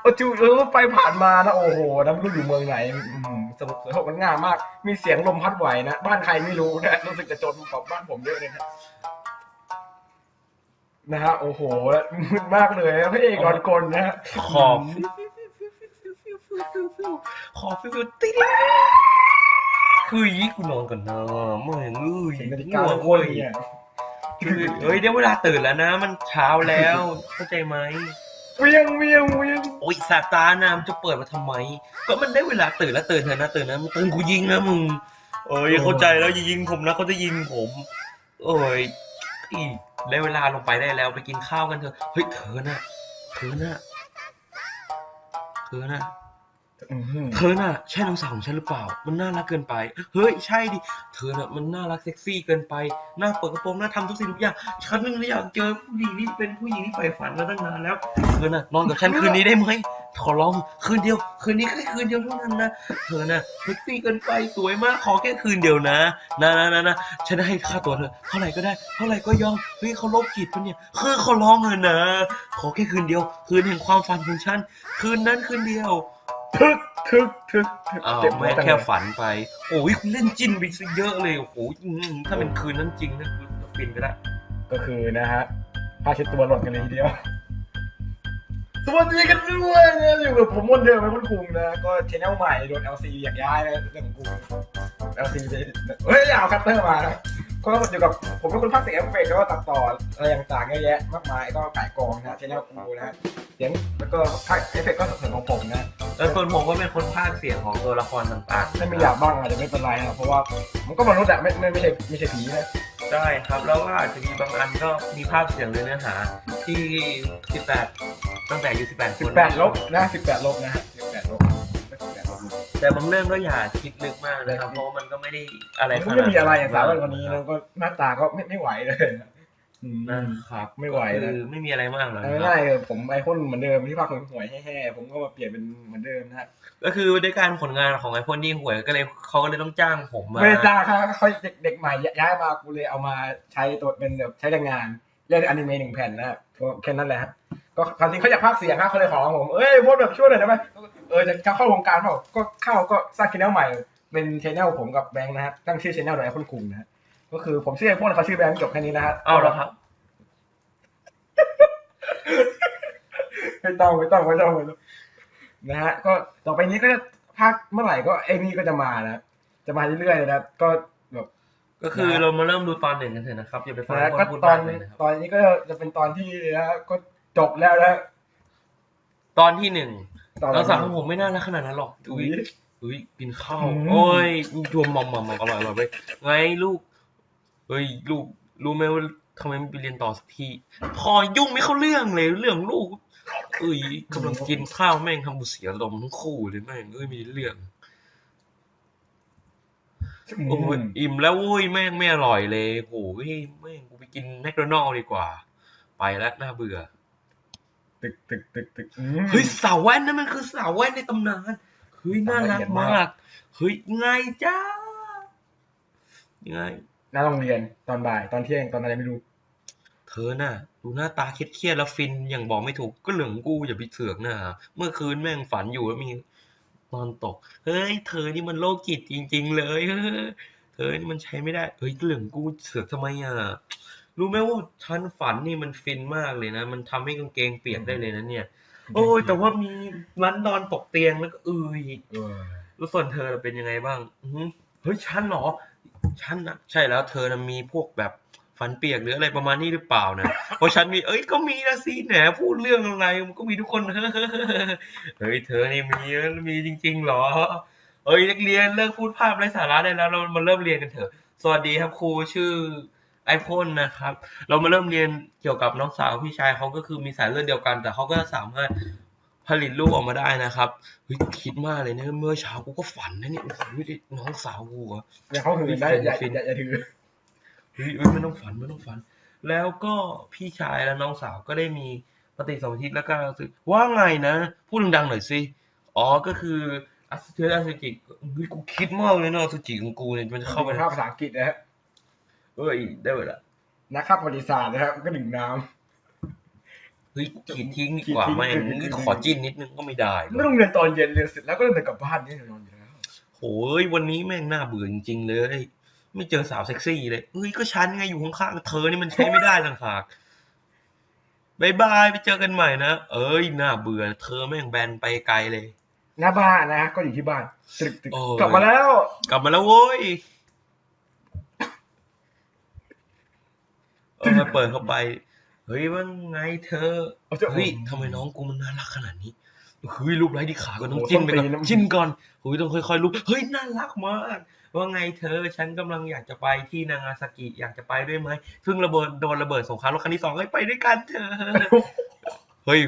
โอ้จูเออไปผ่านมานะโอ้โหน้ำรู้อยู่เมืองไหนอืมสนุกสนุกมันง่ายมาก มีเสียงลมพัดไหวนะ บ้านใครไม่รู้นะรู้สึกจะจนกว่าบ้านผมเยอะเลยนะนะฮะโอ้โหมืดมากเลยนะพระเอกนอนกลนนะฮะขอบขอบฟิวฟิวติ๊ดคือยี่กูนอนก่อนนะเมื่อเอ้ยเห็นนาฬิกาง่วงโคเว้ตรยเนี่ย คือเอ้ยเดี๋ยวเวลาตื่นแล้วนะ มันเช้าแล้ว เข้าใจไหม เวียงเวียงเวียงโอ้ยสาตานะมันจะเปิดมาทำไม ก็มันได้เวลาตื่นแล้วตื่นเถอะนะตื่นนะมึงตื่นกูยิงนะมึงเอ้ยเข้าใจแล้วอย่ายิงผมนะเขาจะยิงผมเอ้ยอีได้เวลาลงไปได้แล้วไปกินข้าวกันเถอะเฮ้ยเธอน่ะเธอน่ะเธอน่ะอื้อหือ เธอน่ะใช่น้องสาวของฉันหรือเปล่า มันน่ารักเกินไป เฮ้ยใช่ดิ เธอน่ะมันน่ารักเซ็กซี่เกินไปน่าเปิดกระโปรงน่าทำทุกสิ่งทุกอย่าง ฉันนึงอยากเจอผู้หญิงที่เป็นผู้หญิงที่ใฝ่ฝันมาตั้งนานแล้ว เธอน่ะนอนกับฉันคืนนี้ได้ไหมขอร้องคืนเดียว คืนนี้แค่คืนเดียวเท่านั้นนะ เธอน่ะเซ็กซี่เกินไปสวยมากขอแค่คืนเดียวนะนะนะนะนะฉันให้ค่าตัวเธอเท่าไหร่ก็ได้ เท่าไหร่ก็ยอม เฮ้ยเขาโรคจิตปะเนี่ย คือเขาร้องเงินนะ ขอแค่คืนเดียว คืนแห่งความฝันของฉัน คืนนั้นคืนเดียว ทึกทึกทึกทึกอ้าวเจ็บไม่จังแค่เลยฝันไป โอ้ยคุณเล่นจินไปซะเยอะเลย โอ้โหอืมถ้าเป็นคืนนั้นจริงนะคือฟินไปแล้วก็คือนะฮะผ้าเช็ดตัวหล่นกันเลยทีเดียวสวัสดีกันด้วยนะอยู่กับผมมนเดิมไหมคุณคุงนะ ก็ชแนลใหม่โดน LC อยากย้ายนะเรื่องของกู LC จะเฮ้ยเอาคัตเตอร์มานะ ก็อยู่กับผมเป็นคนภาคเสียงเอฟเฟกต์แล้วก็ตัดต่ออะไรต่างๆเยอะแยะมากมายก็ไก่กองนะชแนลกูนะฮะเสียงแล้วก็ภาคเอฟเฟกต์ก็ส่วนของผมนะแล้วส่วนผมก็เป็นคนพากย์เสียงของตัวละครต่างๆถ้าไม่อยากบ้างอาจจะไม่เป็นไรนะเพราะว่ามันก็มนุษย์อะไม่ไม่ไม่ใช่ไม่ใช่ผีนะใช่ครับแล้วก็อาจจะมีบางอันก็มีภาพเสียงหรือเนื้อหาที่ 18 ตั้งแต่อายุ18สิคบนแปดลบนะสิบแปดลบนะฮะสิบ แปดลบ18ลบแต่บางเรื่องก็อย่าคิดลึกมากนะครับ เพราะว่ามันก็ไม่ได้อะไรมันไม่มีอะไรอย่างสาววันนี้แล้วก็หน้าตาก็ไม่ไม่ไหวเลยอืมนะครับไม่ไหวนะคือไม่มีอะไรมากหรอกเอานะครับง่ายๆคือผมไอพ่นเหมือนเดิมที่ภาคหวยๆแห่ๆผมก็มาเปลี่ยนเป็นเหมือนเดิมนะฮะก็คือด้วยการผลงานของไอพ่นที่หวยก็เลยเขาก็เลยต้องจ้างผมมาไม่ได้จ้างเขาเขาเด็กเด็กใหม่ย้ายมากูเลยเอามาใช้ตัวเป็นแบบใช้แรงงานเล่นอนิเมะหนึ่งแผ่นนะฮะก็แค่นั้นแหละฮะก็ความจริงเขาอยากภาคเสียงครับเขาเลยขอผมเอ้ยพ่นแบบช่วยหน่อยได้ไหม เออจะเข้าวงการเปล่าก็เข้าก็สร้างชแนลใหม่ เป็นชแนลผมกับแบงค์นะฮะตั้งชื่อชแนลโดยไอพ่นคุงนะฮะก็คือผมชื่อไอพ่นเขาชื่อแบงค์จบแค่นี้นะฮะเอาแล้วครับไม่ต้องไม่ต้องไม่ต้องไม่ต้องนะฮะก็ต่อไปนี้ก็จะภาคเมื่อไหร่ก็ไอ้นี่ก็จะมานะจะมาเรื่อยๆนะครับก็แบบก็คือเรามาเริ่มดูตอนหนึ่งกันเถอะนะครับอย่าไปฟังนะคก็นพูดตอมานกเลยนะครับตอนนี้ก็จะเป็นตอนที่นะก็จบแล้วนะตอนที่หนึ่งตอน เราสาวของผมไม่น่ารักขนาดนั้นหรอกอุ้อุ้ยยอุ้ยกินข้าวอืมโอ้ยรวมมอมมอมอร่อยอร่อยไปไงลูกเฮ้ยลูกรู้ไหมว่าทำไมไม่ไปเรียนต่อสักทีพอยุ่งไม่เข้าเรื่องเลยเรื่องลูกเอ้ยกำลังกินข้าวแม่งทำบุเสียลมณ์ทั้งคู่เลยแม่งเอ้ยมีเรื่องโอ้ยอิ่มแล้วเว้ยแม่งไม่อร่อยเลยโอ้ยแม่งกูไปกินแมคโดนัลด์ดีกว่า ไปแล้วน่าเบื่อ ตึกตึกตึกตึกอืมเฮ้ยสาวแว่นนั่นมันคือสาวแว่นในตำนานเฮ้ยน่ารักละเอียดมามากกเฮ้ยไงจ้าไงหน้าโรงเรียนตอนบ่ายตอนเที่ยงตอนอะไรไม่รู้ เธอน่ะ ดูหน้าตาเครียดๆแล้วฟินอย่างบอกไม่ถูกก็เหลืองกูอย่าไปเสือกนะเมื่อคืนแม่งฝันอยู่ว่ามีนอนตก เฮ้ย เธอนี่มันโรคจิตจริง ๆ เลยเฮ้ยเธอนี่มันใช้ไม่ได้ เฮ้ยเหลืองกูเสือกทำไมอะ รู้ไหมว่าฉันฝันนี่มันฟินมากเลยนะ มันทำให้กางเกงเปียกได้เลยนะเนี่ย โอ้ยแต่ว่ามีร้านนอนตกเตียงแล้วก็เออเออแล้วส่วนเธอน่ะเป็นยังไงบ้างอือหือเฮ้ยฉันเหรอฉันนะใช่แล้วเธอนะมีพวกแบบฟันเปียกหรืออะไรประมาณนี้หรือเปล่านะ เพราะฉันมี เอ้ย ก็มีนะสิแหนพูดเรื่องอะไรมันก็มีทุกคน เฮ้ย เธอนี่มีมีจริงๆเหรอ เอ้ยนักเรียนเลิกพูดภาพไร้สาระได้แล้ว เรามาเริ่มเรียนกันเถอะ สวัสดีครับครูชื่อไอ พ่นนะครับ เรามาเริ่มเรียนเกี่ยวกับน้องสาวพี่ชายเขาก็คือมีสายเลือดเดียวกัน แต่เขาก็สามารถผลิตลูกออกมาได้นะครับเฮ้ยคิดมากเลยนะเมื่อเช้ากูก็ฝันนะเนี่ยโอ้โหนี่น้องสาวกูอะอย่าเข้าหืนได้อย่าฟินอย่าอย่าถือเฮ้ยเอ้ยไม่ต้องฝันไม่ต้องฝัน แล้วก็พี่ชายและน้องสาวก็ได้มีปฏิสนธิและการรู้สึกว่าไงนะพูดดังๆหน่อยสิอ๋อก็คืออสุจิอสุจิเฮ้ยกูคิดมากเลยเนาะอสุจิของกูเนี่ยมันจะเข้าไปภาพภาษาอังกฤษนะฮะ เอ้ยได้เวลานักข่าวประวัติศาสตร์นะครับ ก็หนึ่งน้เฮ้ยฮ้ยขีดทิ้งดีกว่าขีดทิ้งแม่งขีดทิ้งขอจิ้นนิดนึงก็ไม่ได้เลไม่ยต้องเรียนตอนเย็นเรียนเสร็จแล้วก็เดินกลับบ้านนี่นอนอยู่แล้วโอ้ยวันนี้แม่งน่าเบื่อจริงๆเลย ไม่เจอสาวเซ็กซี่เลยเฮ้ยก็ฉันไงอยู่ข้างๆเธอนี่มันใช้ไม่ได้ต่างหากบายบายไปเจอกันใหม่นะเอ้ยน่าเบื่อ เธอแม่งแบนไปไกลเลยหน้าบ้านนะก็อยู่ที่บ้านตึกตึกโอ้ยกลับมาแล้ว กลับมาแล้วโว้ย เออเปิดเข้าไป เฮ้ยว่าไงเธอเอาจะเฮ้ยทำไมน้องกูมันน่ารักขนาดนี้เฮ้ยรูปไร้ที่ขาก็ต้องโอ้โหจิ้นไปก่อนต้องตีนะจิ้นก่อนเฮ้ยต้องค่อยๆรูปเฮ้ยน่ารักมากว่าไงเธอ ฉันกำลังอยากจะไปที่นางาซากิอยากจะไปด้วยไหมเพิ่งระเบิดโดนระเบิดสงครามโลกครั้งที่สองเฮ้ยไปด้วยกันเธอ เฮ้ย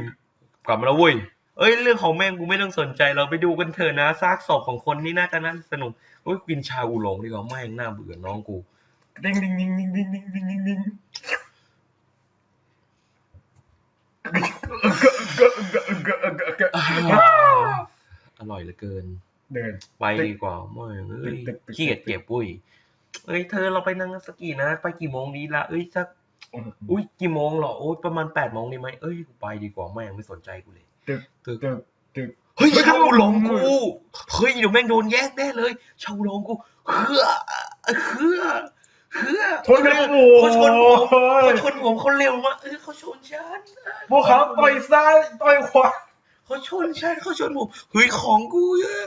กลับมาแล้วเว้ยเอ้ยเรื่องของแม่งกูไม่ต้องสนใจเราไปดูกันเถอะนะซากศพของคนนี่น่าจะน่าสนุกเฮ้ยกินชาอูหลงดีกว่าแม่งน่าเบื่อน้องกู ดิ้งดิ้งดิ้งดิ้งดิ้งดิ้งดิ้งดิ้งดิ้งอร่อยเหลือเกิน เดิน ไปดีกว่าไม่งเอ้ยขี้เกียจเก็บปุ้ยเอ้ยเธอเราไปนางาซากินะ ไปกี่โมงดีละเอ้ยสักอุ้ยกี่โมงเหรอโอ้ยประมาณแปดโมงดีไหมเอ้ยไปดีกว่าแม่งไม่สนใจกูเลยตึกตึกตึกเฮ้ยชาวหลงกูเฮ้ยเดี๋ยวแม่งโดนแยกแน่เลยชาวหลงกูเฮือเฮือเฮือ ชนกันโอ้เขาชนผมเขาโหชนผมเขาเร็วมากเออเขาชนฉันพวกเขาต่อยซ้ายต่อยขวาเขาชนฉันเขาชนผมเฮ้ยของกูเยอะ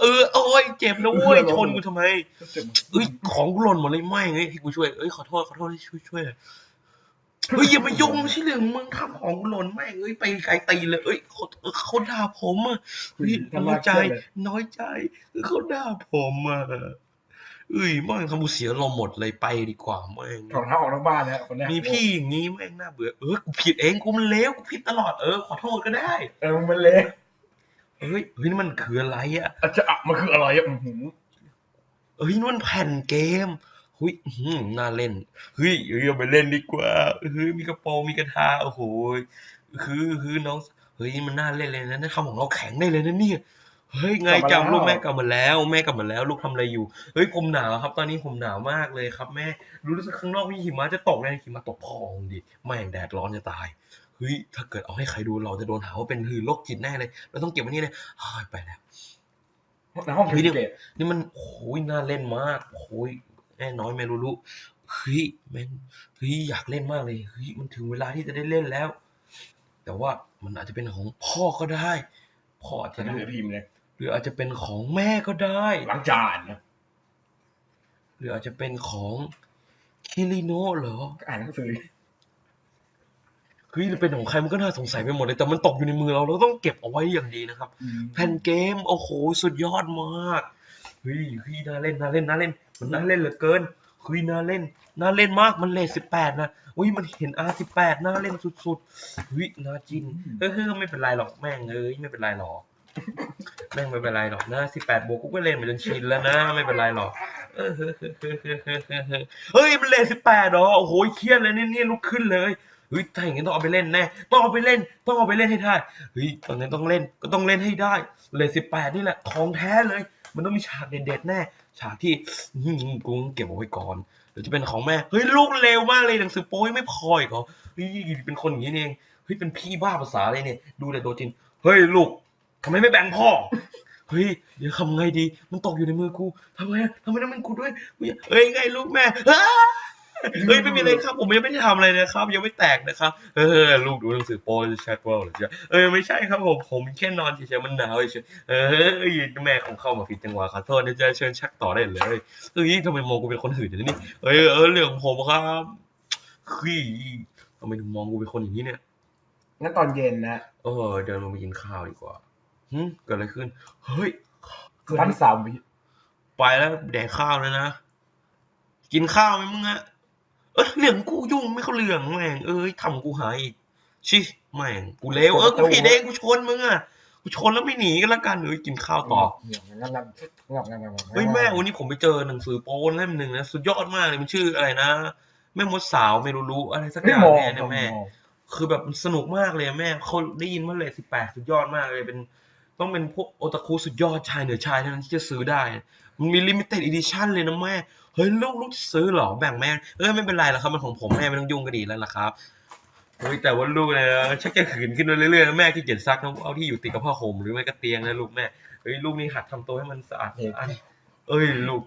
เออโอ้ยเจ็บนะเว้ยชนกูทำไมเอ้ยของกูหล่นหมดเลยไม่เฮ้ยให้กูช่วยเอ้ยขอโทษขอโทษที่ช่วยช่วยหน่อยเฮ้ยอย่ามายุ่งไม่ใช่เรื่องมึงทำของกูหล่นแม่งเอ้ยไปไกลตีเลยเอ้ยเขาเขาด่าผมอะเฮ้ยน้อยใจ น้อยใจเขาด่าผมอะ เอ้ยแม่งทำกูเสียลมณ์หมดเลยไปดีกว่าแม่งของเท้าออกนอกบ้านแล้วคนเนี้ยมีพี่อย่างงี้แม่งน่าเบื่อเออกูผิดเองกูมันเลวกูผิดตลอดเออขอโทษก็ได้ เออมึงเป็นเละเฮ้ยเฮ้ยนี่มันคืออะไรอะอาจจะอะมันคืออะไรอะอื้อหือเฮ้ยนี่มันแผ่นเกมเฮ้ยอื้อหือน่าเล่นเฮ้ยเฮ้ยเอาไปเล่นดีกว่าเฮ้ยมีกระโปรงมีกระทาโอ้โหคือคือน้องเฮ้ยมันน่าเล่นเลยนะนี่ทำของเราแข็งได้เลยนะเนี่ย เฮ้ยไงจำลูกแม่กลับมาแล้ว แม่กลับมาแล้ว ลูกทำอะไรอยู่เฮ้ยผมหนาวครับ ตอนนี้ผมหนาวมากเลยครับ แม่รู้สึกข้างนอกมีหิมะจะตกเลยหิมะตกพองดิแม่งแดดร้อนจะตายเฮ้ยถ้าเกิดเอาให้ใครดูเราจะโดนหาว่าเป็นหือโรคจิตแน่เลยเราต้องเก็บไว้นี่เลยเฮ้ยไปแล้วในห้องเฮ้ยเดี๋ยวเกตนี่มันโอ้ยน่าเล่นมากโอ้ยแน่น้อยไม่รู้รู้เฮ้ยแม่งเฮ้ยอยากเล่นมากเลยเฮ้ยมันถึงเวลาที่จะได้เล่นแล้ว แต่ว่ามันอาจจะเป็นของพ่อก็ได้พ่ออาจจะจะถือพิมพ์เลย หรืออาจจะเป็นของแม่ก็ได้ล้างจานนะหรืออาจจะเป็นของคิริโนะเหรออ่านหนังสือเฮ้ยหรือเป็นของใครมันก็น่าสงสัยไปหมดเลยแต่มันตกอยู่ในมือเราเราต้องเก็บเอาไว้อย่างดีนะครับ แผ่นเกมโอ้โหสุดยอดมากเฮ้ยเฮ้ยน่าเล่นน่าเล่นน่าเล่น มันน่าเล่นเหลือเกินเฮ้ยน่าเล่นน่าเล่นมากมันเลทสิบแปดนะอุ้ยมันเห็นอาสิบแปดน่าเล่นสุดๆเฮ้ยน่าจินเฮ้ยเฮ้ยไม่เป็นไรหรอกแม่งเอ้ยไม่เป็นไรหรอก แม่งไม่เป็นไรหรอกนะสิบแปดบวกกูก็เล่นมาจนชินแล้วนะ ไม่เป็นไรหรอกเฮ้ยมันเล่นสิบแปดเหรอโอ้โหเครียดเลยเนี่ยนี่ลุกขึ้นเลยเฮ้ยถ้าอย่างนี้ต้องเอาไปเล่นแน่ต้องเอาไปเล่น ต้องเอาไปเล่นให้ได้เฮ้ยตอนนี้ต้องเล่นก็ต้องเล่นให้ได้ เลนสิบแปดนี่แหละของแท้เลย มันต้องมีฉากเด็ดๆแน่ ฉากที่กุ๊งเก็บเอาไว้ก่อนหรือจะเป็นของแม่เฮ้ยลูกเร็วมากเลยหนังสือโป้ยไม่พออีกเขรอเฮ้ยเป็นคนอย่างนี้เองเฮ้ยเป็นพี่บ้าภาษาเลยเนี่ยดูแต่ตัวจริงเฮ้ยลูก ทำไมไม่แบ่งพ่อ เฮ้ย เดี๋ยวทำไงดี มันตกอยู่ในมือกูทำไงอะทำไมต้องเป็นกูด้วยเฮ้ยเฮ้ยไงลูกแม่อ้าเฮ้ยไม่มีอะไรครับ ผมยังไม่ได้ทำอะไรนะครับ ยังไม่แตกนะครับ เออ ลูกดูหนังสือโป้แชทว่าหรือจะเออไม่ใช่ครับผมผมแค่นอนเฉยๆมันหนาวเฉยๆเออแม่คงเข้ามาผิดจังหวะขอโทษนะจ๊ะเชิญชักต่อได้เลยเฮ้ยทำไมมองกูเป็นคนหื่นอย่างนี้เออเออเรื่องของผมครับเฮ้ยทำไมถึงมองกูเป็นคนอย่างนี้เนี่ยงั้นตอนเย็นนะเออเดินลงไปกินข้าวดีกว่า หึเกิดอะไรขึ้น เฮ้ยเกิดพัอะไรนสามวิไปแล้วแดกข้าวแล้วนะ กินข้าวไหมมึงอะเออเรื่องกูยุ่งไม่เข้าเรื่องแม่ง เอ้ยทำกูหายอีกชิแม่งกูเลวเออกูผิดเองกูชนมึงอะกูชนแล้วไม่หนีกันละกันเอ้ยกินข้าวต่อ เนี่ยงั้นงั้นงั้นงั้นงั้นงั้นเฮ้ยแม่วันนี้ผมไปเจอหนังสือโป๊เล่มหนึ่งนะ สุดยอดมากเลยมันชื่ออะไรนะ แม่มดสาวไม่รู้รู้อะไรสักอไม่ย่างมองเนี่ยนะแม่ คือแบบมันสนุกมากเลยอะแม่เขาได้ยินว่าเลทสิบแปดสุดยอดมากเลยเป็น ต้องเป็นพวกโอตาคุสุดยอดชายเหนือชายเท่านั้นที่จะซื้อได้ มันมีลิมิเต็ดอีดิชั่นเลยนะแม่ เฮ้ยลูกลูกซื้อเหรอแบ่งแม่เออไม่เป็นไรหรอกครับมันของผมแม่ไม่ต้องยุ่งก็ดีแล้วล่ะครับเฮ้ยแต่ว่าลูกเนี่ยนะชักจะขืนขึ้นมาเรื่อยๆนะแม่ขี้เกียจซักนะเอาที่อยู่ติดกับผ้าห่มหรือไม่ก็เตียงนะลูกแม่เฮ้ยลูกนี่หัดทำตัวให้มันสะอาดสะอาดเอ้ยลูก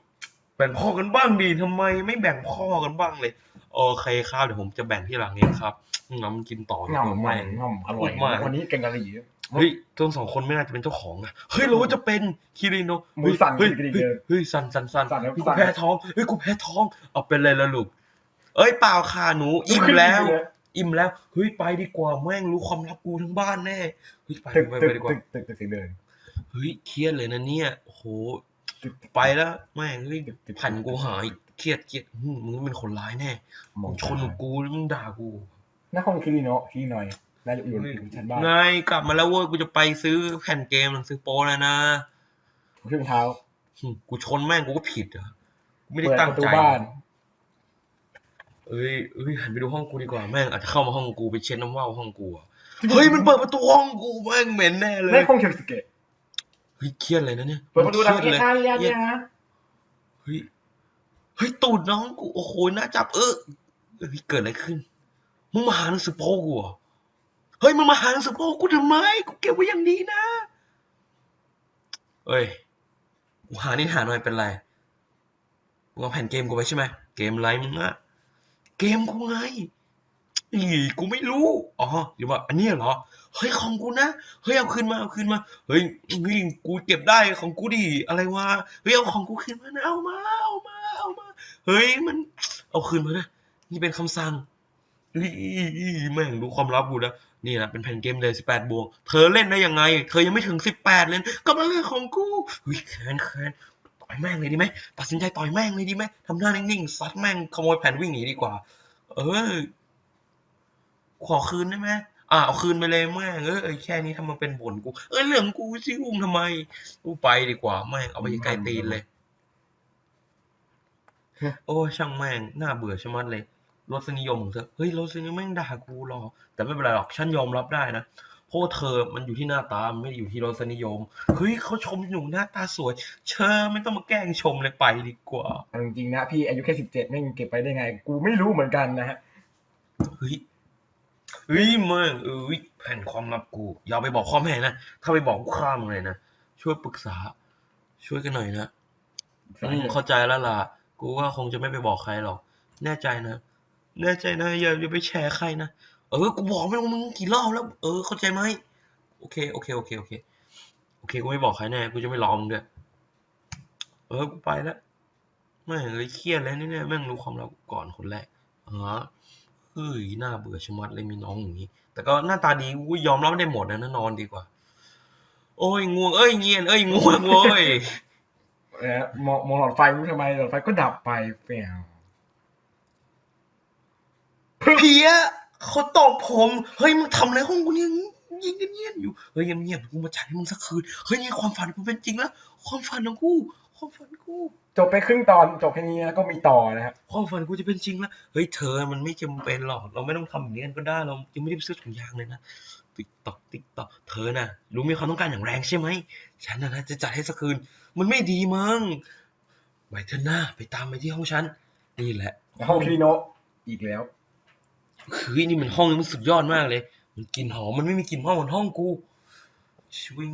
แบ่งพ่อกันบ้างดีทำไม ไม่แบ่งพ่อกันบ้างเลย โอเคครับเดี๋ยวผมจะแบ่งที่หลังเองครับงั้นมันกินต่อดีกว่าง่ำใหม่แม่งง่ำอร่อยมากวันนี้แกงกะหรี่เฮ้ยทั้งสองคนไม่น่าจะเป็นเจ้าของอะเฮ้ยเราว่าจะเป็นคิริโนะมือสั่นเฮ้ยกระดิ่งเฮ้ยเลยเฮ้ยสั่นสั่นสั่นสั่นแล้วกูสั่นแพ้ท้องเฮ้ยกูแพ้ท้องเอาเป็นเลยละลูกเอ้ยเปล่าค่ะหนูอิ่มแล้ว อิ่มแล้วเฮ้ยไปดีกว่าแม่งรู้ความลับกูทั้งบ้านแน่เฮ้ยไปตึกไปตึไปกดีกว่าตึกตึกตึกตึกเดินเฮ้ยเครียดเลยนะเนี่ยโอ้โหตึกไปแล้วแม่งเฮ้ยตึกตึกพันกูหาย เครียดเครียดหึมึงเป็นคนร้ายแน่มองชนกูแล้วมึงด่ากูหน้าห้องคิริโนะคิริหน่อยน่าจะอยู่อยู่ชั้นบ้านไงกลับมาแล้วเว้ยกูจะไปซื้อแผ่นเกมหนังสือโป้แล้วนะเครื่องเท้าหึกูชนแม่งกูก็ผิดเหรอกูไม่ได้เปิดตั้งประตูใจบ้านเอ้ยเอ้ยหันไปดูห้องกูดีกว่าแม่งอาจจะเข้ามาห้องกูไปเช็ดน้ำว่าวห้องกูอะเฮ้ยมันเปิดประตูห้องกูแม่งเหม็นแน่เลยในห้องเคมิสเกะเฮ้ยเครียดเลยนะเนี่ยเปิดประตูดังเครียดเอะเลยใช่ยันเนี่ยฮะเฮ้ย เฮ้ยตูดน้องกูโอ้โหน่าจับเออเกิดอะไรขึ้นมึงมาหาหนังสือโป้กูเหรอเฮ้ยมึงมาหาหนังสือโป้กูทำไมกูเก็บไว้อย่างดีนะเอ้ยกูหานี่หาหน่อยเป็นไรมึงเอาแผ่นเกมกูไปใช่ไหมเกมอะไรมึงอะเกมกูไงอีกูไม่รู้อ๋อหรือว่าอันนี้เหรอเฮ้ยของกูนะเฮ้ยเอาคืนมาเอาคืนมาเฮ้ยนี่กูเก็บได้ของกูดิอะไรวะเฮ้ยเอาของกูคืนมานะเอามาเอามา เอามา เฮ้ยมัน เอาคืนมานะนี่เป็นคำสั่งแม่งรู้ความลับกูนะนี่แหละเป็นแผ่นเกมเลยสิบแปดบวก เธอเล่นได้ยังไง เธอยังไม่ถึงสิบแปดเลยก็มาเรื่องของกูเฮ้ยแค้นแค้นต่อยแม่งเลยดีไหมตัดสินใจต่อยแม่งเลยดีไหมทำหน้านิ่งๆซัดแม่งขโมยแผ่นวิ่งหนีดีกว่า เออ ขอคืนได้ไหมอ่าเอาคืนไปเลยแม่งเออแค่นี้ทำมาเป็นบ่นกู เอ้เรื่องกูซิอุ้มทำไมกูไปดีกว่าแม่งเอาไปไกลตีนเลย โอ้ยช่างแม่งน่าเบื่อชะมัดเลยรสนิยมของเธอเฮ้ยรสนิยมแม่งด่ากูหรอ แต่ไม่เป็นไรหรอกฉันยอมรับได้นะเพราะว่าเธอมันอยู่ที่หน้าตามันไม่ได้อยู่ที่รสนิยมเฮ้ยเขาชมหนูหน้าตาสวย เชอไม่ต้องมาแกล้งชมเลยไปดีกว่าเอาจริงๆนะพี่อายุแค่สิบเจ็ดไม่งเก็บไปได้ไง กูไม่รู้เหมือนกันนะฮะเฮ้ยเฮ้ยมึงเอ้ยแผ่นความลับกู อย่าไปบอกพ่อแม่นะถ้าไปบอกกูฆ่ามึงเลยนะช่วยปรึกษา ช่วยกันหน่อยนะอืมเข้าใจแล้วล่ะ กูว่าคงจะไม่ไปบอกใครหรอก แน่ใจนะ แน่ใจนะ อย่าอย่าไปแชร์ใครนะ เออ กูบอกไม่รู้มึงกี่รอบแล้ว เออ เข้าใจไหม โอเค โอเค โอเค โอเค โอเค กูไม่บอกใครแน่ กูจะไม่รอมึงด้วย เออ กูไปแล้วแม่งเลยเครียดแล้วเนี่ยแม่งรู้ความลับก่อนคนแรกอ๋อเฮ้ยน่าเบื่อชะมัดเลยมีน้องอย่างนี้ แต่ก็หน้าตาดีกูยอมรับได้หมดนะนะนอนดีกว่า โอ้ยง่วง เอ้ยเงียน เอ้ยง่วงเว้ย เออมองมองหลอดไฟรู้ทำไมหลอดไฟก็ดับไปเปล่าเพี้ยเขาตอบผมเฮ้ยมึงทำอะไรห้องกูเนี่ยยิงเงียบๆอยู่เฮ้ยเงียบๆกูมาจ่ายให้มึงสักคืนเฮ้ยนี่ความฝันกูเป็นจริงแล้วความฝันของกูความฝันกูจบไปครึ่งตอนจบแค่นี้แล้วก็มีต่อนะครับความฝันกูจะเป็นจริงแล้วเฮ้ยเธอมันไม่จำเป็นหรอกเราไม่ต้องทำอย่างนี้กันก็ได้เรายังไม่ได้ไปซื้อถุงยางเลยนะติ๊กตอกติ๊กตอกเธอน่ะรู้มีความต้องการอย่างแรงใช่ไหมฉันน่ะนะจะจัดให้สักคืนมันไม่ดีมั้งไปเถอะหน้าไปตามไปที่ห้องฉันนี่แหละ ห้องคิริโนะอีกแล้วคือนี่มันห้องนี้มันสุดยอดมากเลย มันกลิ่นหอมมันไม่มีกลิ่นห้องเหมือนห้องกูชวิง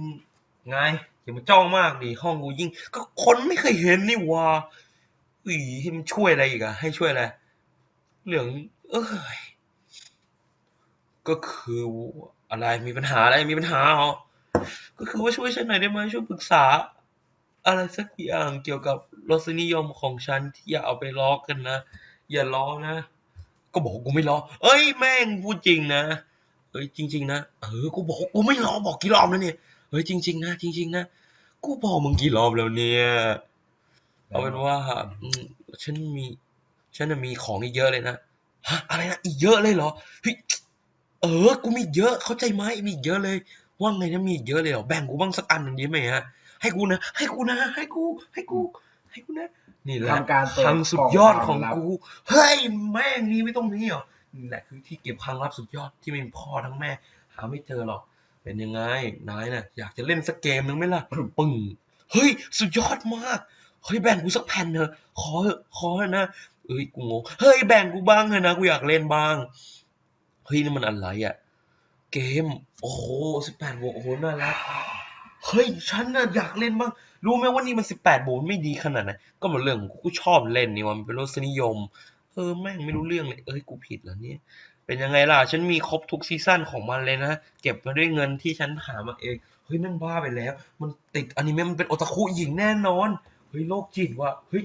ไงอย่ามาจ้องมากดิห้องกูยิ่ง ก็คนไม่เคยเห็นนี่หว่าอีให้มันช่วยอะไรอีกอะให้ช่วยอะไรเรื่อง เอ้ยก็คืออะไรมีปัญหาอะไรมีปัญหาเหรอก็คือว่าช่วยฉันหน่อยได้ไหมช่วยปรึกษา อะไรสักอย่างเกี่ยวกับรสนิยมของฉันที่อย่าเอาไปล้อกันนะ อย่าล้อนะ ก็บอกกูไม่ล้อเอ้ยแม่งพูดจริงนะเอ้ยจริง ๆ นะเออกูบอกกูไม่ล้อบอกกี่รอบแล้วเนี่ยเฮ้ยจริง ๆ นะจริง ๆ นะกูบอกมึงกี่รอบแล้วเนี่ยเอาเป็นว่าอืมฉันมีฉันน่ะมีของอีกเยอะเลยนะฮะอะไรนะอีกเยอะเลยเหรอเฮ้ยเออ กูมีเยอะเข้าใจไหมมีเยอะเลย ว่าไงนะมีเยอะเลยเหรอแบ่งกูบ้างสักอันหนึ่งดีไหมฮะ ให้กูนะ ให้กูนะ ให้กู ให้กู ให้กูนะ นี่แหละทำการเปิดคลังสุดยอดของกล่องความลับกู เฮ้ยแม่งนี่ไม่ต้องนี้เหรอนี่แหละคือที่เก็บคลังลับสุดยอดที่ไม่มีพ่อทั้งแม่ หาไม่เจอหรอก เป็นยังไงนายน่ะ อยากจะเล่นสักเกมนึงไหมล่ะปึ้งเฮ้ย สุดยอดมากเฮ้ยแบ่งกูสักแผ่นเถอะขอเถอะขอเถอะนะเอ้ยกูงงเฮ้ยแบ่งกูบ้างเถอะนะกูอยากเล่นบ้างเฮ้ยนี่มันอะไรอะเกม โอ้โหสิบแปดบวกโอ้โหน่ารัก เฮ้ยฉันน่ะอยากเล่นบ้างรู้ไหมว่านี่มันสิบแปดโบนไม่ดีขนาดไหนก็มันเรื่องกูชอบเล่นนี่ว่ามันเป็นรสนิยมเออแม่งไม่รู้เรื่องเลยเอ้ยกูผิดเหรอเนี่ยเป็นยังไงล่ะ ฉันมีครบทุกซีซั่นของมันเลยนะ เก็บมาด้วยเงินที่ฉันหามาเอง เฮ้ยนั่นบ้าไปแล้ว มันติดอนิเมะมันเป็นโอตาคุหญิงแน่นอน เฮ้ยโรคจิตว่ะ เฮ้ย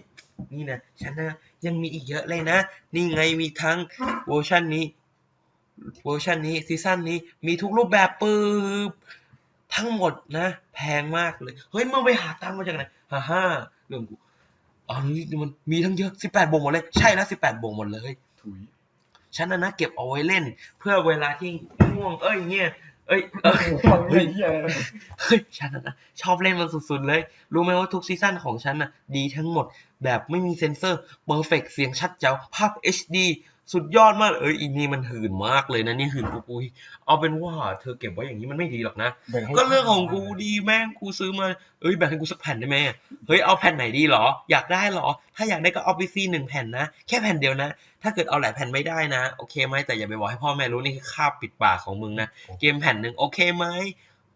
นี่นะฉันนะยังมีอีกเยอะเลยนะ นี่ไงมีทั้งเวอร์ชันนี้ เวอร์ชันนี้ซีซั่นนี้มีทุกรูปแบบปืบ ทั้งหมดนะ แพงมากเลย เฮ้ยมึงไปหาตังค์มาจากไหนฮ่าฮ่าเรื่องกูอ๋อนี่มันมีทั้งเยอะสิบแปดบวกหมดเลย ใช่แล้วสิบแปดบวกหมดเลยถุยฉันน่ะนะเก็บเอาไว้เล่น เพื่อเวลาที่ง่วงเอ้ยเงี้ยเอ้ยเอ้ยฟังไม่เหี้ยเลยเฮ้ยฉันน่ะนะชอบเล่นมันสุดๆเลย รู้ไหมว่าทุกซีซั่นของฉันน่ะดีทั้งหมดแบบไม่มีเซ็นเซอร์เปอร์เฟกเสียงชัดแจ๋วภาพ HD สุดยอดมากเลยเอ้ยอีนี่มันหื่นมากเลยนะนี่หื่นกูปุยเอาเป็นว่าเธอเก็บไว้อย่างนี้มันไม่ดีหรอกนะแบ่ให้ก็เรื่องของกูดีแม่งกูซื้อมาเอ้ยแบ่งให้กูสักแผ่นได้ไหมเฮ้ยเอาแผ่นไหนดีหรอ อยากได้หรอ ถ้าอยากได้ก็เอาไปซีหนึ่งแผ่นนะ แค่แผ่นเดียวนะ ถ้าเกิดเอาหลายแผ่นไม่ได้นะ โอเคไหมแต่อย่าไปบอกให้พ่อแม่รู้นี่คือคาบปิดปากของมึงนะเกมแผ่นหนึ่งโอเคไหม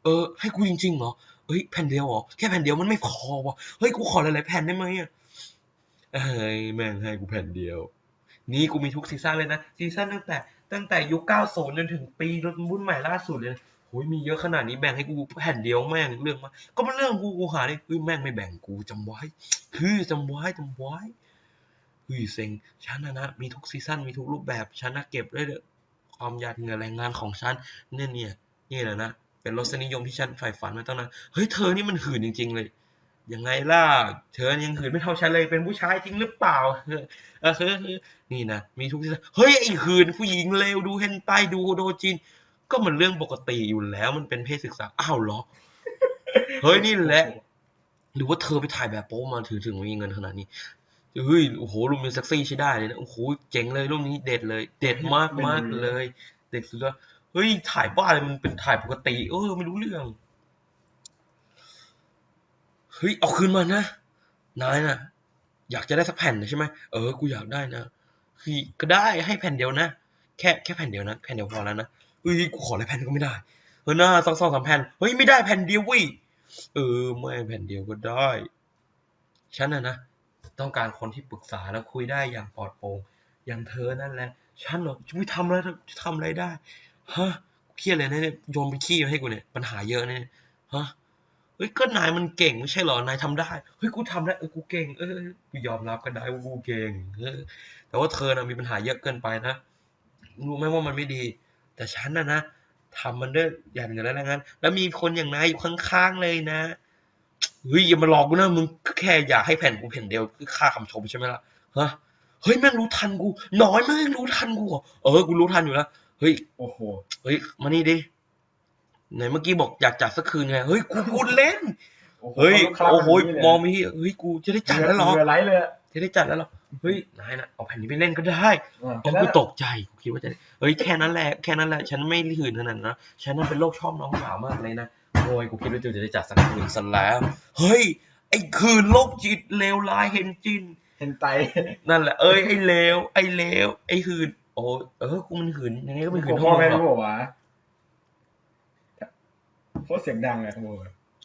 เออให้กูจริงๆเหรอเฮ้ยแผ่นเดียวเหรอแค่แผ่นเดียวมันไม่พอวะเฮ้ยกูขอหลายๆแผ่นได้ไหมอะเอ้ยแม่งให้กูแผ่นเดียว นี่กูมีทุกซีซั่นเลยนะซีซั่นตั้งแต่ตั้งแต่ยุค 90 จนถึงปีรุ่นใหม่ล่าสุดเลยนะโอ้ยมีเยอะขนาดนี้แบ่งให้กูแผ่นเดียวแม่งเรื่องมา ก็มันเรื่องกูกูหาเนี่ยเฮ้ยแม่งไม่แบ่งกูจำไว้เฮ้ยจำไว้จำไว้เฮ้ยเซ็งฉันนะนะมีทุกซีซั่นมีทุกรูปแบบฉันนะเก็บได้ความหยาดเหงื่อแรงงานของฉันเนี่ยเนี่ยนี่แหละนะเป็นรสนิยมที่ฉันใฝ่ฝันมาตั้งนานเฮ้ยเธอนี่มันหื่นจริง ๆ เลย ยังไงล่ะ เธอยังหืนไม่เท่าฉันเลยเป็นผู้ชายจริงหรือเปล่าเออเออนี่นะมีทุกที่เฮ้ยไอ้หืนผู้หญิงเลวดูเฮนไตดูโดจิน ก็มันเรื่องปกติอยู่แล้วมันเป็นเพศศึกษาอ้าวเหรอ เฮ้ยนี่แหละ หรือว่าเธอไปถ่ายแบบโป๊มาถือถึงมีเงินขนาดนี้เฮ้ยโอ้โหรูปนี้เซ็กซี่ใช้ได้เลยนะโอ้โหเจ๋งเลยรูปนี้เด็ดเลย เด็ดมากมากเลย เด็ดสุดยอดเฮ้ยถ่ายบ้าอะไรมันเป็นถ่ายปกติ เออไม่รู้เรื่อง เฮ้ยเอาคืนมานะนายน่ะอยากจะได้สักแผ่นนะใช่ไหมเออกูอยากได้นะคือก็ได้ให้แผ่นเดียวนะแค่แค่แผ่นเดียวนะแผ่นเดียวพอแล้วนะเฮ้ยกูขออะไรแผ่นก็ไม่ได้เออหน้าสองสองสามแผ่นเฮ้ยไม่ได้แผ่นเดียวเว้ยเออไม่แผ่นเดียวก็ได้ฉันนะนะต้องการคนที่ปรึกษาแล้วคุยได้อย่างปลอดโปร่งอย่างเธอนั่นแหละฉันเหรอจะไม่ทำอะไรจะทำอะไรได้ฮะเครียดเลยนะเนี่ยโยนไปขี้มาให้กูเนี่ยปัญหาเยอะเนี่ยฮะ เฮ้ยก็นายมันเก่งไม่ใช่เหรอนายทำได้เฮ้ยกูทำได้เออกูเก่งเออกูยอมรับก็ได้ว่ากูเก่งเออแต่ว่าเธอนะมีปัญหาเยอะเกินไปนะรู้ไหมว่ามันไม่ดี แต่ฉันนะนะทำมันด้วยอย่างเงินและแรงงานแล้วมีคนอย่างนายอยู่ข้างๆเลยนะเฮ้ยอย่ามาหลอกกูนะมึงแค่อยากให้แผ่นกูแผ่นเดียวคือค่าคำชมใช่ไหมล่ะฮะเฮ้ยแม่งรู้ทันกูน้อยแม่งรู้ทันกูเหรอเออกูรู้ทันอยู่แล้วเฮ้ยโอ้โหเฮ้ยมานี่ดิ ไหนเมื่อกี้บอกอยากจัดสักคืนไงเฮ้ยกูพูดเล่น เฮ้ยโอ้โหมองไปที่เฮ้ยกูจะได้จัดแล้วเหรอเรือไหลเลยอะจะได้จัดแล้วเหรอเฮ้ยนายนะเอาแผ่นนี้ไปเล่นก็ได้อะโอ้กูตกใจกูคิดว่าจะเฮ้ยแค่นั้นแหละแค่นั้นแหละฉันไม่หื่นขนาดนั้นนะฉันน่ะเป็นโรคชอบน้องสาวมากเลยนะโอ้ยกูคิดว่าจะได้จัดสักคืนซะแล้วเฮ้ยไอ้คืนโรคจิตเลวร้ายเห็นจินเห็นไตนั่นแหละเอ้ยไอ้เลวไอ้เลวไอ้หื่นโอ้ยเออกูมันหื่นยังไงก็เป็นหื่นพ่อแม่ทั้งหรู้มดเปล่าวะ โคตรเสียงดังเลยขโมย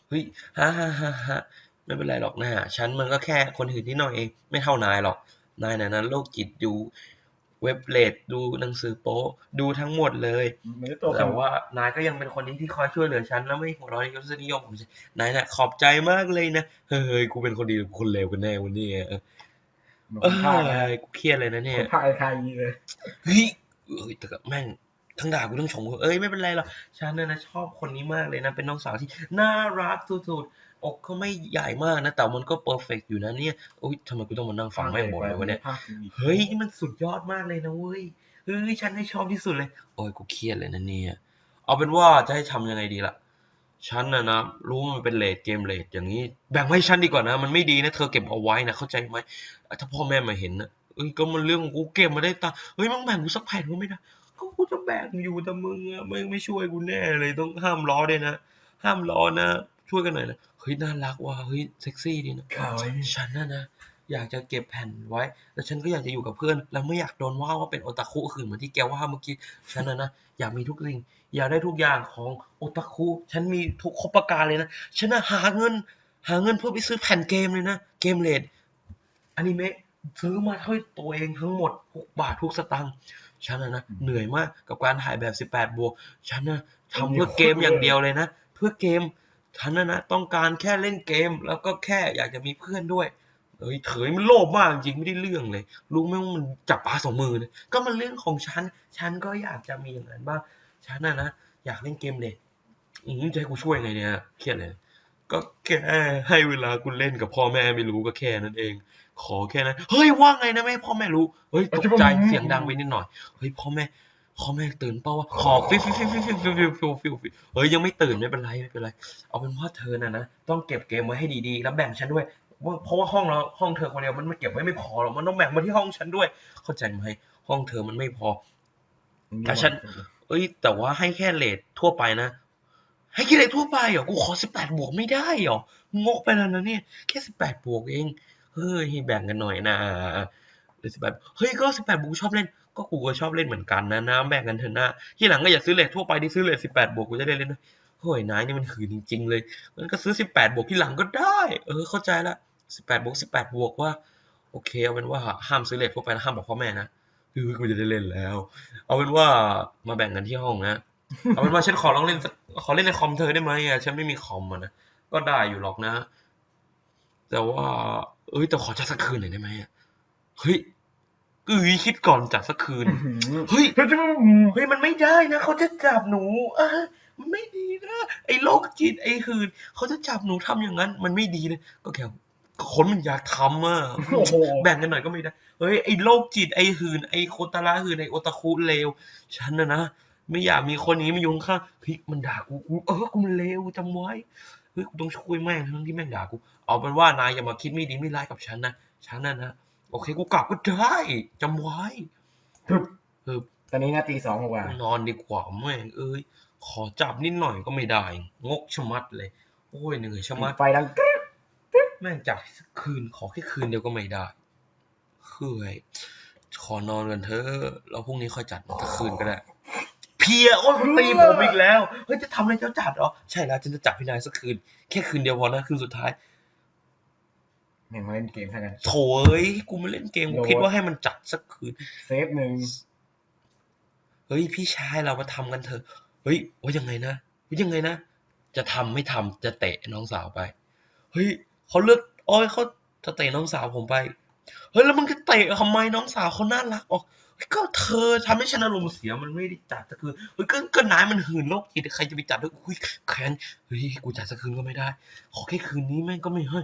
เฮ้ยฮ่าฮ่าฮ่าฮ่าไม่เป็นไรหรอกนะฉันมันก็แค่คนหื่นที่น้อยเองไม่เท่านายหรอก นายน่ะนั้นโรคจิตดูเว็บเลดดูหนังสือโป๊ดูทั้งหมดเลยมันจะตัวแต่ว่านายก็ยังเป็นคนนี้ที่คอยช่วยเหลือฉันแล้วไม่หัวเร้อนในรสนิยมของฉันนายน่ะขอบใจมากเลยนะเฮ้ยกูเป็นคนดีหรือคนเลวกันแน่วันนี้เออเหมือนเอคนภาคนะอกูเครียดเลยนะเนี่คยนภาคไอ้คายเลยเฮ้ยเอ้ยแต่ก็แม่ง ทั้งด่ากูทั้งชมกูเอ้ยไม่เป็นไรหรอกฉันน่ะนะชอบคนนี้มากเลยนะเป็นน้องสาวที่น่ารักสุดๆอกก็ไม่ใหญ่มากนะแต่มันก็เพอร์เฟกอยู่นะเนี่ยโอ้ยทำไมกูต้องมานั่งฟังแม่งบ่นเลยวะเนี่ยภาคอีกเฮ้ยนี่มันสุดยอดมากเลยนะเว้ยเฮ้ยฉันให้ชอบที่สุดเลย โอ้ยกูเครียดเลยนะเนี่ยเอาเป็นว่าจะให้ทำยังไงดีล่ะฉันนะนะรู้ว่ามันเป็นเลทเกมเลทอย่างนี้ แบ่งไว้ให้ฉันดีกว่านะ มันไม่ดีนะเธอเก็บเอาไว้นะเข้าใจไหมถ้าพ่อแม่มาเห็นนะเอ้ยก็มันเรื่องของกูเก็บมาได้ตาเฮ้ยมึงแบ่งกูสักแผ่นก็ไม่ได้ ก็กูจะแบ่งอยู่แต่มึงอะไม่ไม่ช่วยกูแน่เลยต้องห้ามล้อด้วยนะ ห้ามล้อนะ ช่วยกันหน่อยนะเฮ้ยน่ารักว่ะเฮ้ยเซ็กซี่ดีนะข่าวไอ้นี่ฉันน่ะนะอยากจะเก็บแผ่นไว้ แล้วฉันก็อยากจะอยู่กับเพื่อน แล้วไม่อยากโดนว่าว่าเป็นโอตาคุคืนเหมือนที่แกว่าเมื่อกี้ ฉันนะนะ อยากมีทุกสิ่ง อยากได้ทุกอย่างของโอตาคุ ฉันมีทุกครบประการเลยนะ ฉันนะหาเงิน หาเงินเพื่อไปซื้อแผ่นเกมเลยนะ เกมเลดอนิเมะซื้อมาเท่าตัวเองทั้งหมดทุกบาททุกสตางค์ ฉันนะนะเหนื่อยมากกับการถ่ายแบบ 18 บวก ฉันนะทำเพื่อเกมอย่างเดียวเลยนะ เพื่อเกมฉันนะนะต้องการแค่เล่นเกม แล้วก็แค่อยากจะมีเพื่อนด้วยเอ้ยเถยมันโลภมากจริงไม่ได้เรื่องเลยรู้ไหมว่ามันจับปลาสองมือนะก็มันเรื่องของฉัน ฉันก็อยากจะมีอย่างนั้นบ้างฉันน่ะนะอยากเล่นเกมเลยอืมจะให้กูช่วยไงเนี่ยเครียดเลยก็แค่ให้เวลากูเล่นกับพ่อแม่ไม่รู้ก็แค่นั้นเอง ขอแค่นั้น เฮ้ยว่าไงนะแม่ให้พ่อแม่รู้ เฮ้ยตกใจเสียงดังไปนิดหน่อย เฮ้ยพ่อแม่พ่อแม่ตื่นเปล่าวะขอฟิวฟิวฟิวฟิวฟิวฟิวฟิวฟิวฟิวเฮ้ยยังไม่ตื่นไม่เป็นไรไม่เป็นไร เอาเป็นว่าเธอน่ะนะต้องเก็บเกมไว้ให้ดีๆ แล้วแบ่งฉันด้วยว่าเพราะว่าห้องเราห้องเธอคนเดียวมันไม่เก็บไว้ไม่พอหรอกมันต้องแบ่งมาที่ห้องฉันด้วย เข้าใจไหมห้องเธอมันไม่พอแต่ฉัน เอ้ย แต่ว่าให้แค่เลททั่วไปนะให้แค่เลททั่วไปเหรอกูขอสิบแปดบวกไม่ได้เหรองกไปแล้วนะเนี่ยแค่สิบแปดบวกเอง เฮ้ยแบ่งกันหน่อยนะหรือสิบแปดเฮ้ยก็สิบแปดบวกชอบเล่น ก็กูก็ชอบเล่นเหมือนกันนะนะแบ่งกันเถอะนะที่หลังก็อย่าซื้อเลททั่วไปดิซื้อเลทสิบแปดบวกกูจะได้เล่นด้วยเฮ้ยนายนี่มันหืนจริง ๆ เลยมันก็ซื้อสิบแปดบวกที่หลังก็ได้ เออเข้าใจละสิบแปดบวกสิบแปดบวกว่าโอเคเอาเป็นว่าห้ามซื้อเลททั่วไปนะห้ามบอกพ่อแม่นะคือกูจะได้เล่นแล้ว เอาเป็นว่ามาแบ่งกันที่ห้องนะเอาเป็นว่าฉันขอลองเล่นขอเล่นในคอมเธอได้ไหมอะฉันไม่มีคอมอะนะก็ได้อยู่หรอกนะ แต่ว่า เอ้ยแต่ขอจัดสักคืนหน่อยได้ไหมอะเฮ้ยเอ้ยคิดก่อนจัดสักคืน เฮ้ยเธอจะมาเฮ้ยมันไม่ได้นะเขาจะจับหนูอะมันไม่ดีนะไอ้โรคจิตไอ้หืนเขาจะจับหนูทำอย่างนั้น มันไม่ดีเลยก็แค่คนมันอยากทำอะโอ้โหแบ่งกันหน่อยก็ไม่ได้เฮ้ยไอ้โรคจิตไอ้หืนไอ้โคตาระหืนไอ้โอตาคุเลวฉันนะนะไม่อยากมีคนนี้มายุ่งข้างเฮ้ยมันด่ากูกูเออกูมันเลวจำไว้ เฮ้ยกูต้องช่วยแม่งทั้งที่แม่งด่ากู เอาเป็นว่านายอย่ามาคิดไม่ดีไม่ร้ายกับฉันนะ ฉันน่ะนะ โอเคกูกลับก็ได้จำไว้ทึบเออตอนนี้นาทีสองกว่า นอนดีกว่าแม่งเอ้ย ขอจับนิดหน่อยก็ไม่ได้ งกชะมัดเลย โอ้ยเหนื่อยชะมัดไฟดังกรึ๊บแม่งจับสักคืนขอแค่คืนเดียวก็ไม่ได้คือไอ้ขอนอนกันเถอะแล้วพรุ่งนี้ค่อยจัดสักคืนก็ได้ เพลียโอ้ยมันตีผมอีกแล้วเฮ้ยจะทำอะไรจะจัดเหรอใช่แล้วฉันจะจับพี่นายสักคืน แค่คืนเดียวพอนะคืนสุดท้ายแม่งมาเล่นเกมเท่านั้นโถเอ้ยกูไม่เล่นเกมกูโดนคิดว่าให้มันจัดสักคืนเซฟหนึ่งเฮ้ยพี่ชายเรามาทำกันเถอะเฮ้ยว่ายังไงนะว่ายังไงนะจะทำไม่ทำจะเตะน้องสาวไปเฮ้ยเขาเลือกโอ้ยเขาจะเตะน้องสาวผมไปเฮ้ยแล้วมึงจะเตะทำไมน้องสาวเขาน่ารักออ ก็เธอทำให้ฉันอารมณ์เสียมันไม่ได้จัดสักคืนเฮ้ยก็ก็นายมันหืนโรคจิตใครจะไปจัดด้วยอุ้ยแค้นเฮ้ยกูจัดสักคืนก็ไม่ได้ ขอแค่คืนนี้แม่งก็ไม่ให้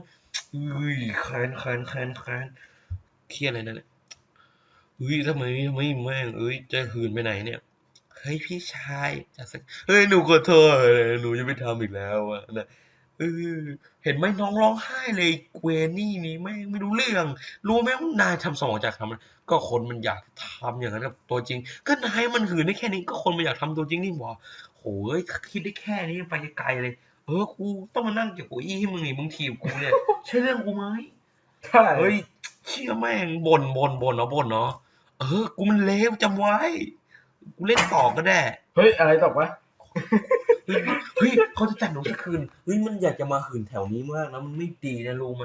เฮ้ยแค้นแค้นแค้นแค้นเครียดอะไรนั่นแหละเฮ้ยทำไมทำไมแม่งเอ้ยจะหืนไปไหนเนี่ยเฮ้ยพี่ชายจัดสักเฮ้ยหนูขอโทษหนูจะไม่ทำอีกแล้วอะนะ เออเห็นไหมน้องร้องไห้เลยเกวนนี่นี่แม่งไม่รู้เรื่อง รู้ไหมว่านายทำสมองจากทำมันก็คนมันอยากทำอย่างนั้นกับตัวจริง ก็นายมันหืนได้แค่นี้ก็คนมันอยากทำตัวจริงนี่หว่าโหยคิดได้แค่นี้ไปไกลเลย เออกูต้องมานั่งเก็บโอ้ยให้มึงนี่มึงถีบกูเนี่ยใช่เรื่องกูไหมใช่เฮ้ยเชื่อแม่งบ่นบ่นบ่นเนาะบ่นเนาะเออ กูมันเลวจำไว้ กูเล่นต่อก็ได้ เฮ้ย อะไรตกวะ เฮ้ยเขาจะจัดหนูสักคืนเฮ้ยมันอยากจะมาคืนแถวนี้มากนะมันไม่ดีนะรู้ไหม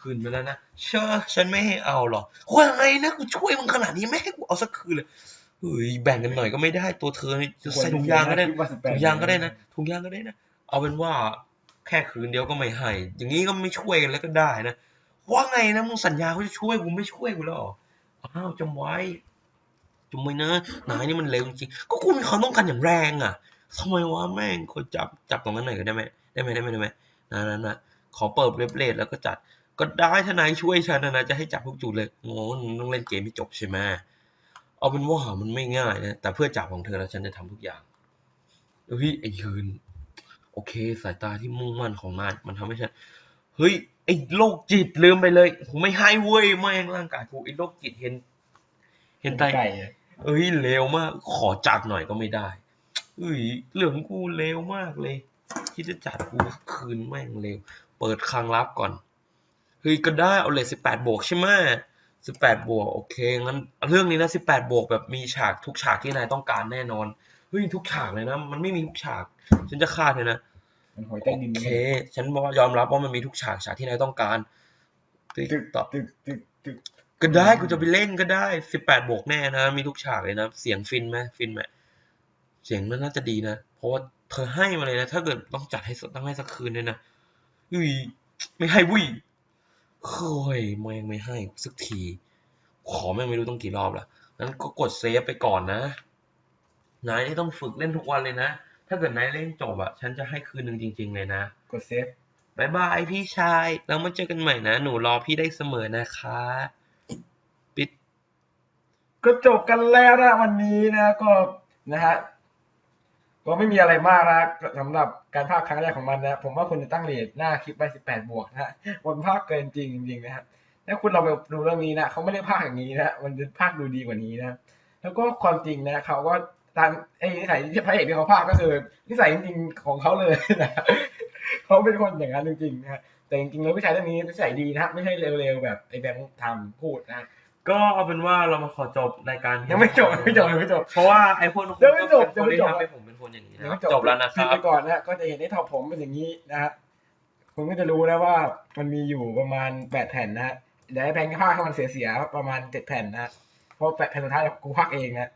คืนไปแล้วนะเชื่อฉันไม่ให้เอาหรอกว่าไงนะกูช่วยมึงขนาดนี้ไม่ให้กูเอาสักคืนเลยเฮ้ยแบ่งกันหน่อยก็ไม่ได้ตัวเธอจะใส่ถุงยางก็ได้ถุงยางก็ได้นะถุงยางก็ได้นะเอาเป็นว่าแค่คืนเดียวก็ไม่ให้อย่างนี้ก็ไม่ช่วยกันแล้วก็ได้นะว่าไงนะมึงสัญญาเขาจะช่วยกูไม่ช่วยกูแล้วเหรออ้าวจำไว้จำไว้นะนายนี่มันเร็วจริงก็กูมีความต้องการอย่างแรงอะ ทำไมวะแม่งขอจับจับตรงนั้นหน่อยก็ได้ไหมได้ไหมได้ไหมได้ไหมนะนะนะขอเปิดเว็บเลดแล้วก็จัด ก็ได้ถ้านายช่วยฉันนะนะจะให้จับทุกจุดเลยโง่ต้องเล่นเกมให้จบใช่ไหมเอาเป็นว่ามันไม่ง่ายนะแต่เพื่อจับของเธอแล้วฉันจะทำทุกอย่างเฮ้ยไอ้ยืน โอเค สายตาที่มุ่งมั่นของนายมันทำให้ฉันเฮ้ยไอ้โรคจิตลืมไปเลยกูไม่ให้เว้ยแม่งร่างกายกูไอ้โรคจิตเห็น เห็นไตเอ้ยเลวมาก ขอจัดหน่อยก็ไม่ได้ เอ้ยเรื่องกูเลวมากเลย คิดจะจัดกูคืนแม่งเลวเปิดคลังลับก่อน เฮ้ยก็ได้เอาเลยสิบแปดบวกใช่ไหมสิบแปดบวกโอเคงั้นเรื่องนี้นะสิบแปดบวกแบบมีฉากทุกฉากที่นายต้องการแน่นอนเฮ้ยทุกฉากเลยนะ มันไม่มีทุกฉาก ฉันจะฆ่าเธอนะมันหอยใต้ดินโอเค ฉันบอกว่ายอมรับว่ามันมีทุกฉากฉากที่นายต้องการติ๊กตึกตอกตึกตึกตึกก็ได้กูจะไปเล่นก็ได้สิบแปดบวกแน่นะ มีทุกฉากเลยนะ เสียงฟินไหมฟินไหม เสียงมันน่าจะดีนะ เพราะว่าเธอให้มาเลยนะ ถ้าเกิดต้องจัดให้สักต้องให้สักคืนเนี่ยนะอุ้ยไม่ให้วุ้ยเฮ้ยแม่งไม่ให้สักที ขอแม่งไม่รู้ต้องกี่รอบละงั้นก็กดเซฟไปก่อนนะ นายนี่ต้องฝึกเล่นทุกวันเลยนะ ถ้าเกิดนายเล่นจบอะฉันจะให้คืนหนึ่งจริง ๆ เลยนะ กดเซฟบายบายพี่ชาย แล้วมาเจอกันใหม่นะ หนูรอพี่ได้เสมอนะคะ ปิด ก็จบกันแล้วนะวันนี้นะก็นะฮะ ก็ไม่มีอะไรมากนะสำหรับการภาคครั้งแรกของมันนะ ผมว่าคุณจะตั้งเรทหน้าคลิปไว้18 บวกนะฮะมันภาคเกินจริงจริงนะฮะถ้าคุณเราไปดูเรื่องนี้นะเขาไม่ได้ภาคอย่างนี้นะมันจะภาคดูดีกว่านี้นะ แล้วก็ความจริงนะเขาก็ตามไอ้นิสัยที่พระเอกที่เขาภาคก็คือนิสัยจริงของเขาเลยนะเขาเป็นคนอย่างนั้นจริงๆนะแต่จริงๆแล้วผู้ชายเรื่องนี้นิสัยดีนะฮะไม่ใช่เร็วๆแบบไอ้แบงค์ทำพูดนะ ก็เอาเป็นว่าเรามาขอจบรายการยังไม่จบยังไม่จบยังไม่จบเพราะว่าไอ้พวกนู้นยังไม่จบก็เป็นคนที่ยังไม่จบทำให้ผมเป็นคนอย่างนี้ยังนะไม่จบแล้วนะคปิรัดบไปก่อนนะก็จะเห็นได้ท็อปผมเป็นอย่างนี้นะฮะคุณก็จะรู้นะว่ามันมีอยู่ประมาณแปดแผ่นนะฮะเดี๋ยวให้แพงภาคให้มันเสียๆประมาณเจ็ดแผ่นนะเพราะแปดแผ่นสุดท้ายกูภาคเองนะ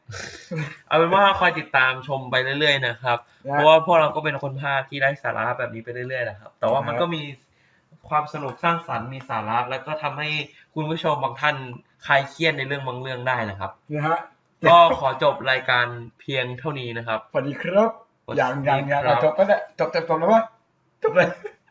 เอาเป็นว่าคอยติดตามชมไปเรื่อยๆนะครับนะเพราะว่าพวกเราก็เป็นคนภาคที่ได้สาระแบบนี้ไปเรื่อยๆนะครับ แต่ว่ามันก็มีความสนุกสร้างสรรค์มีสาระแล้วก็ทำให้คุณผู้ชมบางท่าน คลายเครียดในเรื่องบางเรื่องได้นะครับ นะฮะก็ขอจบรายการเพียงเท่านี้นะครับ สวัสดีครับสวัสดียังยังยังครับจบก็ได้จบจบจบแล้ววะจบเลย